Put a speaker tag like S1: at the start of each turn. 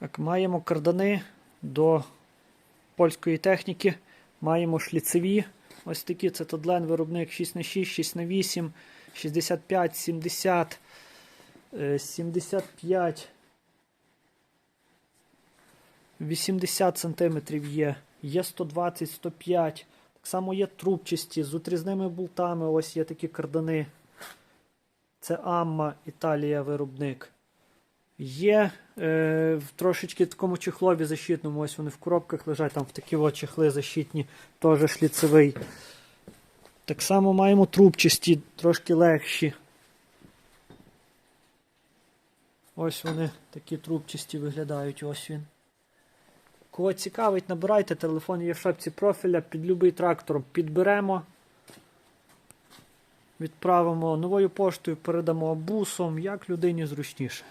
S1: Так, маємо кардани до польської техніки. Маємо шліцеві. Ось такі це Тодлен, виробник 6х6, 6х8, 65, 70, е, 75, 80 см є. Є 120, 105. Так само є трубчасті з отрізними болтами. Ось є такі кардани. Це Амма, Італія виробник. Є в трошечки такому чехлові защитному, ось вони в коробках лежать, там в такі от чехли защитні, теж шліцевий. Так само маємо трубчасті, трошки легші. Ось вони такі трубчасті виглядають, ось він. Кого цікавить, набирайте, телефон є в шапці профіля, під любий трактор підберемо. Відправимо новою поштою, передамо бусом, як людині зручніше.